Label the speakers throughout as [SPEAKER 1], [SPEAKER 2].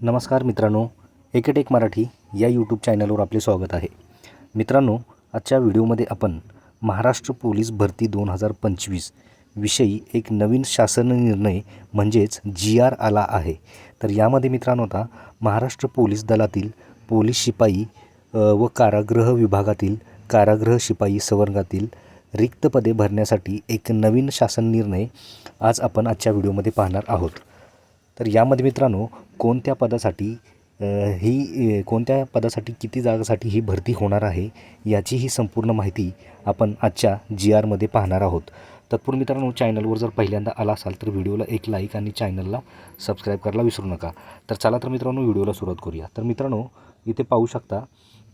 [SPEAKER 1] नमस्कार मित्रांनो एकेटेक मराठी या यूट्यूब चॅनलवर आपले स्वागत आहे. मित्रांनो आजच्या व्हिडिओमध्ये आपण महाराष्ट्र पोलीस भरती दोन हजार पंचवीस विषयी एक नवीन शासन निर्णय म्हणजेच जी आर आला आहे. तर यामध्ये मित्रांनो आता महाराष्ट्र पोलीस दलातील पोलीस शिपाई व कारागृह विभागातील कारागृह शिपाई संवर्गातील रिक्त पदे भरण्यासाठी एक नवीन शासन निर्णय आज आपण आजच्या व्हिडिओमध्ये पाहणार आहोत. तर यामध्ये मित्रांनो कोणत्या पदासाठी ही कोणत्या पदासाठी किती जागासाठी ही भरती होणार आहे याची ही संपूर्ण माहिती आपण आजच्या जी आरमध्ये पाहणार आहोत. तत्पूर्वी मित्रांनो चॅनलवर जर पहिल्यांदा आला असाल तर व्हिडिओला एक लाईक आणि चॅनलला सबस्क्राईब करायला विसरू नका. तर चला तर मित्रांनो व्हिडिओला सुरुवात करूया. तर मित्रांनो इथे पाहू शकता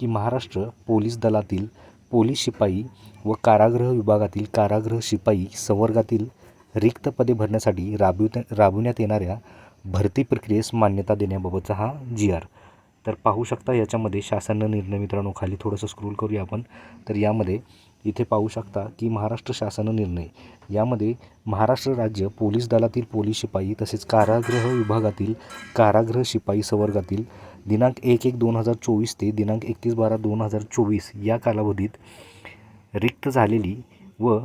[SPEAKER 1] की महाराष्ट्र पोलीस दलातील पोलीस शिपाई व कारागृह विभागातील कारागृह शिपाई संवर्गातील रिक्त पदे भरण्यासाठी राबवित राबविण्यात येणाऱ्या भरती प्रक्रियेस मान्यता देण्याबाबतचा हा जी आर. तर पाहू शकता याच्यामध्ये शासन निर्णय मित्रांनो खाली थोडंसं स्क्रोल करूया आपण. तर यामध्ये इथे पाहू शकता की महाराष्ट्र शासन निर्णय. यामध्ये महाराष्ट्र राज्य पोलीस दलातील पोलीस शिपाई तसेच कारागृह विभागातील कारागृह शिपाई संवर्गातील दिनांक एक एक दोन हजार चोवीस ते दिनांक एकतीस बारा दोन हजार चोवीस या कालावधीत रिक्त झालेली व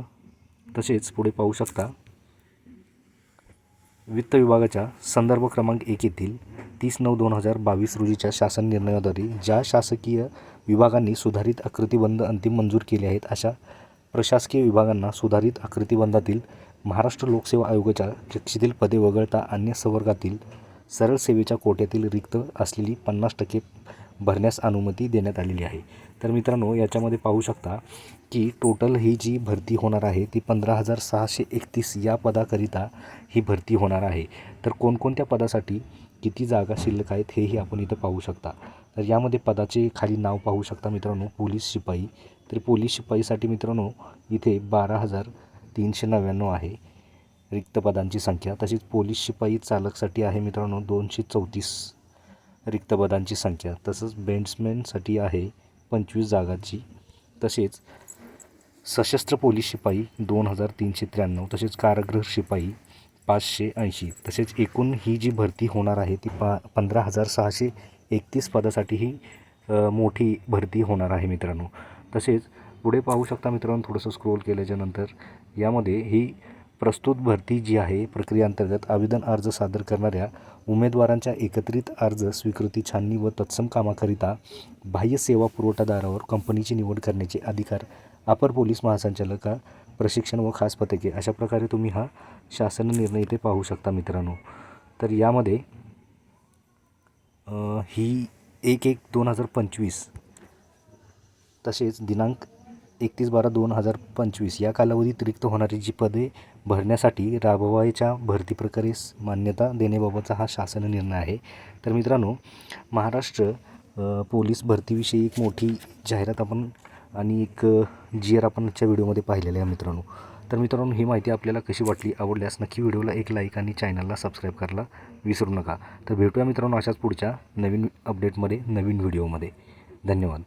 [SPEAKER 1] तसेच पुढे पाहू शकता वित्त विभागाच्या संदर्भ क्रमांक एक येथील तीस नऊ दोन हजार बावीस रोजीच्या शासन निर्णयाद्वारे ज्या शासकीय विभागांनी सुधारित आकृतिबंध अंतिम मंजूर केले आहेत अशा प्रशासकीय विभागांना सुधारित आकृतिबंधातील महाराष्ट्र लोकसेवा आयोगाच्या कक्षेतील पदे वगळता अन्य संवर्गातील सरळ सेवेच्या कोट्यातील रिक्त असलेली पन्नास टक्के भरण्यास अनुमती देण्यात आलेली आहे. तर मित्रांनो याच्यामध्ये पाहू शकता की टोटल ही जी भरती होणार आहे ती पंधरा हजार सहाशे एकतीस या पदाकरिता ही भरती होणार आहे. तर कोणकोणत्या पदासाठी किती जागा शिल्लक आहेत हेही आपण इथं पाहू शकता. तर यामध्ये पदाचे खाली नाव पाहू शकता मित्रांनो पोलीस शिपाई. तर पोलीस शिपाईसाठी मित्रांनो इथे बारा हजार तीनशे नव्याण्णव आहे रिक्त पदांची संख्या. तसेच पोलीस शिपाई चालकसाठी आहे मित्रांनो दोनशे चौतीस. रिक्त पदांची संख्या. तसंच बेंड्समॅनसाठी आहे पंचवीस जागांची. तसेच सशस्त्र पोलीस शिपाई दोन हजार तीनशे त्र्याण्णव. तसेच कारागृह शिपाई पाचशे ऐंशी. तसेच एकूण ही जी भरती होणार आहे ती पा पंधरा हजार सहाशे एकतीस पदासाठी ही मोठी भरती होणार आहे मित्रांनो. तसेच पुढे पाहू शकता मित्रांनो थोडंसं स्क्रोल केल्याच्यानंतर यामध्ये ही प्रस्तुत भरती जी आहे प्रक्रियेअंतर्गत आवेदन अर्ज सादर करणाऱ्या उमेदवारांच्या एकत्रित अर्ज स्वीकृती छाननी व तत्सम कामाकरिता बाह्य सेवा पुरवठादारावर कंपनीची निवड करण्याचे अधिकार अपर पोलीस महासंचालका प्रशिक्षण व खास पथके अशा प्रकारे तुम्ही हा शासन निर्णय इथे पाहू शकता मित्रांनो. तर यामध्ये ही एक एक दोन हजार पंचवीस तसेच दिनांक एकतीस बारा दोन हजार पंचवीस या कालावधीत रिक्त होणारी जी पदे भरण्यासाठी राबवायच्या भरती प्रक्रियेस मान्यता देण्याबाबतचा हा शासन निर्णय आहे. तर मित्रांनो महाराष्ट्र पोलीस भरतीविषयी एक मोठी जाहिरात आपण आणि एक जी आर आपण आजच्या व्हिडिओमध्ये पाहिलेलं आहे मित्रांनो. तर मित्रांनो ही माहिती आपल्याला कशी वाटली आवडल्यास नक्की व्हिडिओला एक लाईक आणि चॅनलला सबस्क्राईब करायला विसरू नका. तर भेटूया मित्रांनो अशाच पुढच्या नवीन अपडेटमध्ये नवीन व्हिडिओमध्ये. धन्यवाद.